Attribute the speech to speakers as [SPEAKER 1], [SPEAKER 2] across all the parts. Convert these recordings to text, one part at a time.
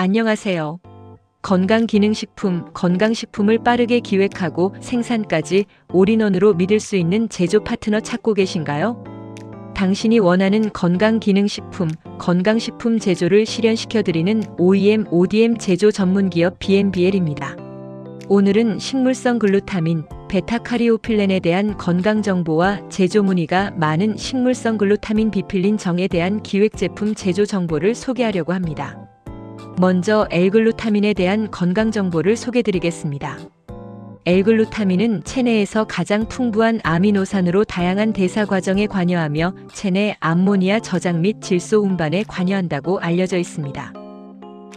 [SPEAKER 1] 안녕하세요. 건강기능식품, 건강식품을 빠르게 기획하고 생산까지 올인원으로 믿을 수 있는 제조 파트너 찾고 계신가요? 당신이 원하는 건강기능식품, 건강식품 제조를 실현시켜드리는 OEM, ODM 제조 전문기업 BNBL입니다. 오늘은 식물성 글루타민, 베타카리오필렌에 대한 건강 정보와 제조 문의가 많은 식물성 글루타민 비필린 정에 대한 기획 제품 제조 정보를 소개하려고 합니다. 먼저 L글루타민에 대한 건강 정보를 소개드리겠습니다. L글루타민은 체내에서 가장 풍부한 아미노산으로 다양한 대사 과정에 관여하며 체내 암모니아 저장 및 질소 운반에 관여한다고 알려져 있습니다.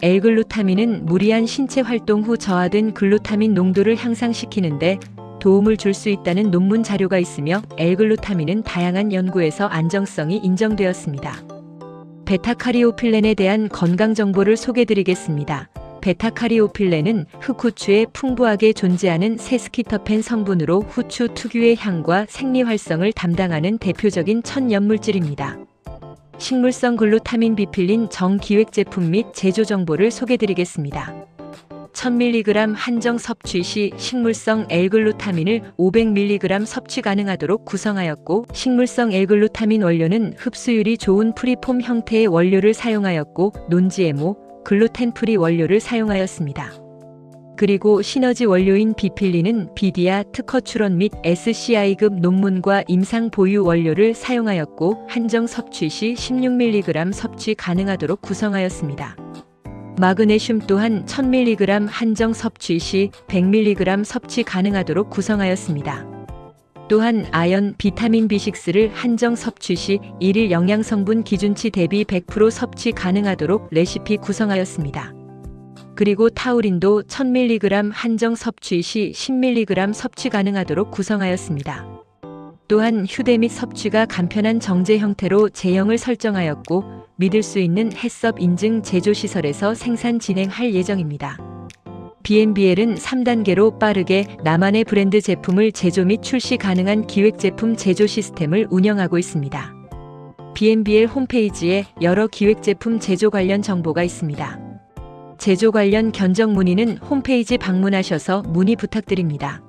[SPEAKER 1] L글루타민은 무리한 신체 활동 후 저하된 글루타민 농도를 향상시키는데 도움을 줄 수 있다는 논문 자료가 있으며 L글루타민은 다양한 연구에서 안정성이 인정되었습니다. 베타카리오필렌에 대한 건강 정보를 소개드리겠습니다. 베타카리오필렌은 흑후추에 풍부하게 존재하는 세스키터펜 성분으로 후추 특유의 향과 생리 활성을 담당하는 대표적인 천연물질입니다. 식물성 글루타민 비필린 정기획 제품 및 제조 정보를 소개드리겠습니다. 1000mg 한정 섭취 시 식물성 L글루타민을 500mg 섭취 가능하도록 구성하였고 식물성 L글루타민 원료는 흡수율이 좋은 프리폼 형태의 원료를 사용하였고 논지에모 글루텐 프리 원료를 사용하였습니다. 그리고 시너지 원료인 비필리는 비디아 특허 출원 및 SCI급 논문과 임상 보유 원료를 사용하였고 한정 섭취 시 16mg 섭취 가능하도록 구성하였습니다. 마그네슘 또한 1000mg 한정 섭취 시 100mg 섭취 가능하도록 구성하였습니다. 또한 아연, 비타민 B6를 한정 섭취 시 1일 영양성분 기준치 대비 100% 섭취 가능하도록 레시피 구성하였습니다. 그리고 타우린도 1000mg 한정 섭취 시 10mg 섭취 가능하도록 구성하였습니다. 또한 휴대 및 섭취가 간편한 정제 형태로 제형을 설정하였고 믿을 수 있는 해썹 인증 제조시설에서 생산 진행할 예정입니다. BNBL은 3단계로 빠르게 나만의 브랜드 제품을 제조 및 출시 가능한 기획 제품 제조 시스템을 운영하고 있습니다. BNBL 홈페이지에 여러 기획 제품 제조 관련 정보가 있습니다. 제조 관련 견적 문의는 홈페이지 방문하셔서 문의 부탁드립니다.